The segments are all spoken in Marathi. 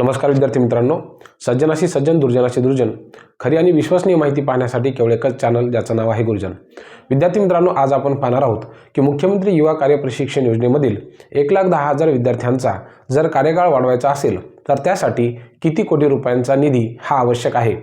नमस्कार विद्यार्थी मित्रांनो. सज्जनाशी सज्जन दुर्जनाशी दुर्जन. खरी आणि विश्वसनीय माहिती पाहण्यासाठी केवळ एकच चॅनल ज्याचं नाव आहे गुरुजन. विद्यार्थी मित्रांनो आज आपण पाहणार आहोत की मुख्यमंत्री युवा कार्य प्रशिक्षण योजनेमधील एक लाख दहा हजार विद्यार्थ्यांचा जर कार्यकाळ वाढवायचा असेल तर त्यासाठी किती कोटी रुपयांचा निधी हा आवश्यक आहे?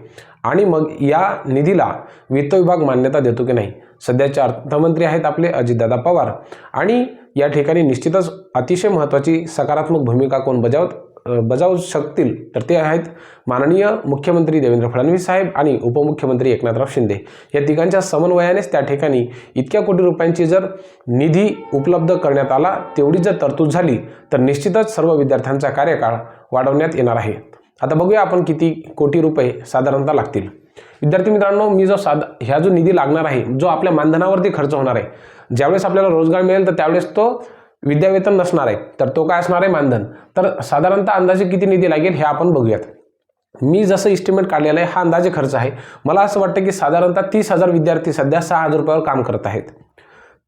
आणि मग या निधीला वित्त विभाग मान्यता देतो की नाही? सध्याचे अर्थमंत्री आहेत आपले अजितदादा पवार. आणि या ठिकाणी निश्चितच अतिशय महत्त्वाची सकारात्मक भूमिका कोण बजावत? बजावू शकतील तर ते आहेत माननीय मुख्यमंत्री देवेंद्र फडणवीस साहेब आणि उपमुख्यमंत्री एकनाथराव शिंदे. या तिघांच्या समन्वयानेच त्या ठिकाणी इतक्या कोटी रुपयांची जर निधी उपलब्ध करण्यात आला तेवढी जर तरतूद झाली तर निश्चितच सर्व विद्यार्थ्यांचा कार्यकाळ वाढवण्यात येणार आहे. आता बघूया आपण किती कोटी रुपये साधारणतः लागतील. विद्यार्थी मित्रांनो मी जो साध ह्या जो निधी लागणार आहे जो आपल्या मानधनावरती खर्च होणार आहे ज्यावेळेस आपल्याला रोजगार मिळेल तर त्यावेळेस तो विद्यावेतन नसणार आहे तर तो काय असणार आहे? मानधन. तर साधारणतः अंदाजे किती निधी लागेल हे आपण बघूयात. मी जसं इस्टिमेट काढलेलं आहे हा अंदाजे खर्च आहे. मला असं वाटतं की साधारणतः तीस हजार विद्यार्थी सध्या सहा हजार रुपयावर काम करत आहेत.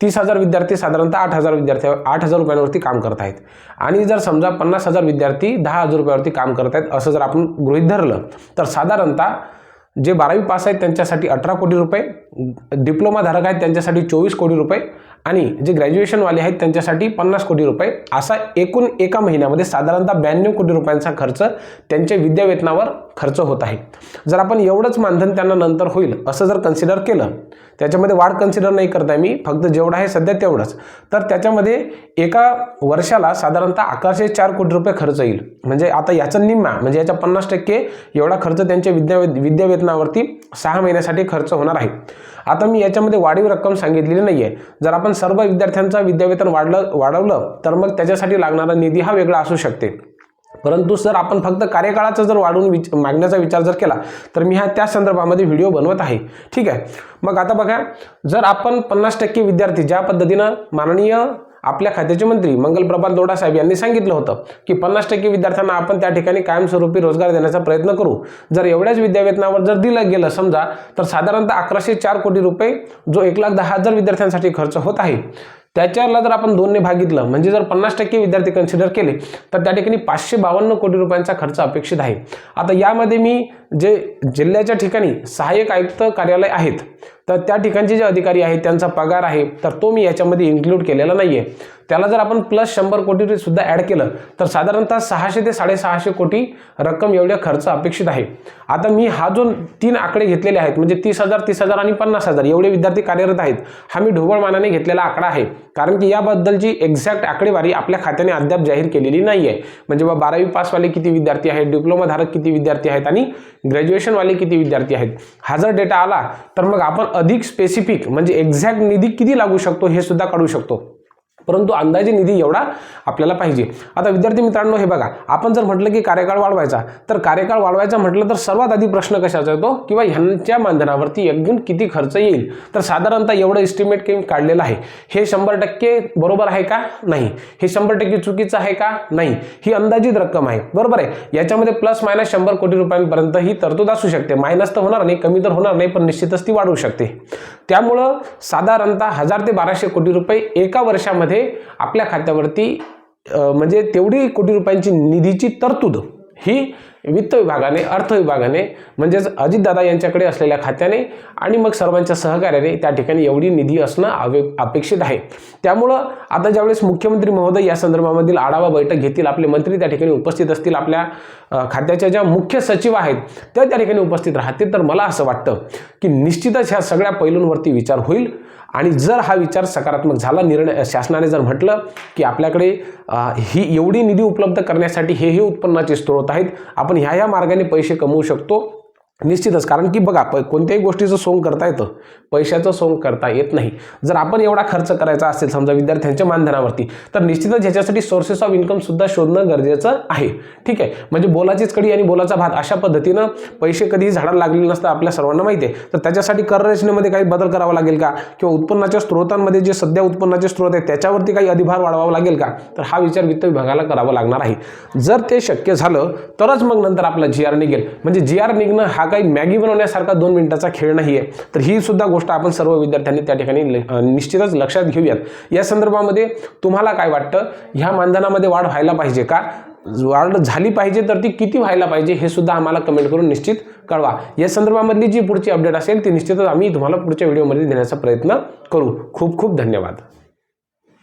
तीस हजार विद्यार्थी साधारणतः आठ हजार विद्यार्थी आठ हजार रुपयांवरती काम करत आहेत. आणि जर समजा पन्नास हजार विद्यार्थी दहा हजार रुपयावरती काम करत आहेत असं जर आपण गृहित धरलं तर साधारणतः जे बारावी पास आहेत त्यांच्यासाठी अठरा कोटी रुपये डिप्लोमाधारक आहेत त्यांच्यासाठी चोवीस कोटी रुपये आणि जे ग्रॅज्युएशनवाले आहेत त्यांच्यासाठी पन्नास कोटी रुपये. असा एकूण एका महिन्यामध्ये साधारणतः ब्याण्णव कोटी रुपयांचा खर्च त्यांच्या विद्यावेतनावर खर्च होत आहे. जर आपण एवढंच मानधन त्यांना नंतर होईल असं जर कन्सिडर केलं त्याच्यामध्ये वाढ कन्सिडर नाही करत आहे मी. फक्त जेवढं आहे सध्या तेवढंच. तर त्याच्यामध्ये एका वर्षाला साधारणतः अकराशे चार कोटी रुपये खर्च येईल. म्हणजे आता याचा निम्मा म्हणजे याच्या पन्नास टक्के एवढा खर्च त्यांच्या विद्या विद्यावेतनावरती सहा महिन्यासाठी खर्च होणार आहे. आता मी याच्यामध्ये वाढीव रक्कम सांगितलेली नाही आहे जर आपण सर्व विद्यार्थ्यांचा विद्यावेतन वाढलं वाढवलं तर मग त्याच्यासाठी लागणारा निधी हा वेगळा असू शकते. परंतु सर आपण फक्त कार्यकाळाचा जर वाढवून विच मागण्याचा विचार जर केला तर मी हा त्या संदर्भामध्ये व्हिडिओ बनवत आहे. ठीक आहे? मग आता बघा जर आपण पन्नास टक्के विद्यार्थी ज्या पद्धतीनं माननीय आपल्या खात्याचे मंत्री मंगलप्रभात दोडा साहेब यांनी सांगितलं होतं की पन्नास टक्के विद्यार्थ्यांना आपण त्या ठिकाणी कायमस्वरूपी रोजगार देण्याचा प्रयत्न करू. जर एवढ्याच विद्यावेतनावर जर दिलं गेलं समजा तर साधारणतः अकराशे चार कोटी रुपये जो एक लाख दहा हजार विद्यार्थ्यांसाठी खर्च होत आहे. त्याच्याला जर आपण दोनने भागितलं म्हणजे जर पन्नास टक्के विद्यार्थी कन्सिडर केले तर त्या ठिकाणी पाचशे बावन्न कोटी रुपयांचा खर्च अपेक्षित आहे. आता यामध्ये मी जे जिल्ह्याच्या ठिकाणी सहाय्यक आयुक्त कार्यालय आहेत तर त्या ठिकाणचे जे अधिकारी आहेत त्यांचा पगार आहे तर तो मी याच्यामध्ये इन्क्लूड केलेला नाही आहे त्याला जर आपण प्लस शंभर कोटी सुद्धा ॲड केलं तर साधारणतः सहाशे ते साडेसहाशे कोटी रक्कम एवढ्या खर्च अपेक्षित आहे. आता मी हा जो तीन आकडे घेतलेले आहेत म्हणजे तीस हजार तीस हजार आणि पन्नास हजार एवढे विद्यार्थी कार्यरत आहेत हा मी ढोबळ मानाने घेतलेला आकडा आहे. कारण की याबद्दलची एक्झॅक्ट आकडेवारी आपल्या खात्याने अद्याप जाहीर केलेली नाही आहे म्हणजे बा बारावी पासवाले किती विद्यार्थी आहेत डिप्लोमाधारक किती विद्यार्थी आहेत आणि ग्रॅज्युएशनवाले किती विद्यार्थी आहेत. हा जर डेटा आला तर मग आपण अधिक स्पेसिफिक म्हणजे एक्झॅक्ट निधी किती लागू शकतो हे सुद्धा काढू शकतो. परंतु अंदाजे निधी एवढा आपल्याला पाहिजे. आता विद्यार्थी मित्रांनो हे बघा आपण जर म्हटलं की कार्यकाळ वाढवायचा तर कार्यकाळ वाढवायचा म्हटलं तर सर्वात आधी प्रश्न कशाचा येतो? किंवा ह्यांच्या मानधनावरती एकूण किती खर्च येईल? तर साधारणतः एवढं इस्टिमेट काही काढलेलं आहे. हे शंभर टक्के बरोबर आहे का? नाही. हे शंभर टक्के चुकीचं आहे का? नाही. ही अंदाजित रक्कम आहे. बरोबर आहे? याच्यामध्ये प्लस मायनस शंभर कोटी रुपयांपर्यंत ही तरतूद असू शकते. मायनस तर होणार नाही कमी तर होणार नाही पण निश्चितच ती वाढू शकते. त्यामुळं साधारणतः हजार ते बाराशे कोटी रुपये एका वर्षामध्ये आपल्या खात्यावरती म्हणजे तेवढी कोटी रुपयांची निधीची तरतूद ही वित्त विभागाने अर्थ विभागाने म्हणजेच अजितदादा यांच्याकडे असलेल्या खात्याने आणि मग सर्वांच्या सहकार्याने त्या ठिकाणी एवढी निधी असणं आवे अपेक्षित आहे. त्यामुळं आता ज्यावेळेस मुख्यमंत्री महोदय या संदर्भामधील आढावा बैठक घेतील आपले मंत्री त्या ठिकाणी उपस्थित असतील आपल्या खात्याच्या ज्या मुख्य सचिव आहेत त्या त्या ठिकाणी उपस्थित राहतील तर मला असं वाटतं की निश्चितच ह्या सगळ्या पैलूंवरती विचार होईल. आणि जर हा विचार सकारात्मक झाला निर्णय शासनाने जर म्हटलं की आपल्याकडे ही एवढी निधी उपलब्ध करण्यासाठी हे हे उत्पन्नाचे स्रोत आहेत आपण ह्या ह्या मार्गाने पैसे कमवू शकतो निश्चितच. कारण की बघा प कोणत्याही गोष्टीचं सोंग करता येतं पैशाचं सोंग करता येत नाही. जर आपण एवढा खर्च करायचा असेल समजा विद्यार्थ्यांच्या मानधनावरती तर निश्चितच ह्याच्यासाठी सोर्सेस ऑफ इन्कम सुद्धा शोधणं गरजेचं आहे. ठीक आहे? म्हणजे बोलाचीच कडी आणि बोलाचा भात अशा पद्धतीनं पैसे कधीही झाडाला लागलेले नसतं आपल्या सर्वांना माहिती आहे. तर त्याच्यासाठी कर रचनेमध्ये काही बदल करावा लागेल का? किंवा उत्पन्नाच्या स्रोतांमध्ये जे सध्या उत्पन्नाचे स्रोत आहेत त्याच्यावरती काही अधिभार वाढवावा लागेल का? तर हा विचार वित्त विभागाला करावा लागणार आहे. जर ते शक्य झालं तरच मग नंतर आपला जी आर निघेल. म्हणजे जी आर निघणं हा काही मॅगी बनवण्यासारखा दोन मिनिटाचा खेळ नाही आहे तर ही सुद्धा गोष्ट आपण सर्व विद्यार्थ्यांनी त्या ठिकाणी निश्चितच लक्षात घेऊयात. या संदर्भामध्ये तुम्हाला काय वाटतं? ह्या मानधनामध्ये वाढ व्हायला पाहिजे का? वाढ झाली पाहिजे तर ती किती व्हायला पाहिजे हे सुद्धा आम्हाला कमेंट करून निश्चित कळवा. या संदर्भामधली जी पुढची अपडेट असेल ती निश्चितच आम्ही तुम्हाला पुढच्या व्हिडिओमध्ये देण्याचा प्रयत्न करू. खूप खूप धन्यवाद.